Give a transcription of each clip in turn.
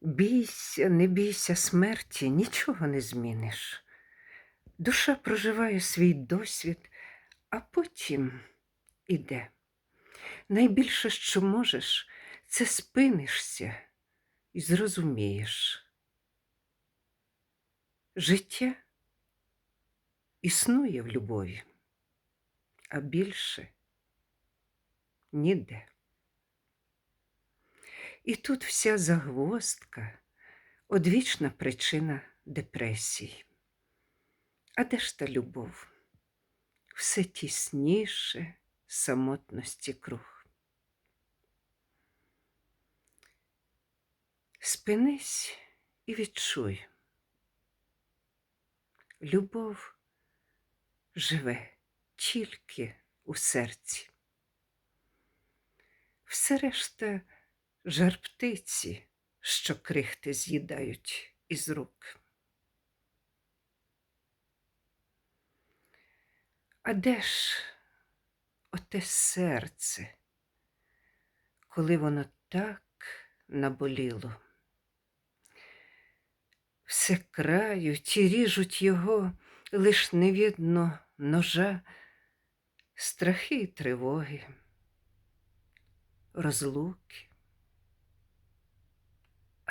Бійся, не бійся смерті, нічого не зміниш. Душа проживає свій досвід, а потім іде. Найбільше, що можеш, це спинишся і зрозумієш. Життя існує в любові, а більше ніде. І тут вся загвоздка, одвічна причина депресії. А де ж та любов? Все тісніше самотності круг. Спинись і відчуй. Любов живе тільки у серці. Все решта жар птиці, що крихти з'їдають із рук. А де ж оте серце, коли воно так наболіло? Все крають і ріжуть його, лиш не видно ножа, страхи й тривоги, розлуки.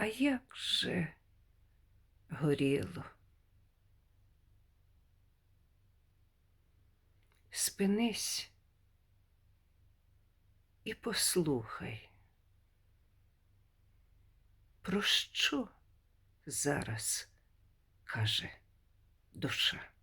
А як же горіло? Спинись і послухай, про що зараз каже душа.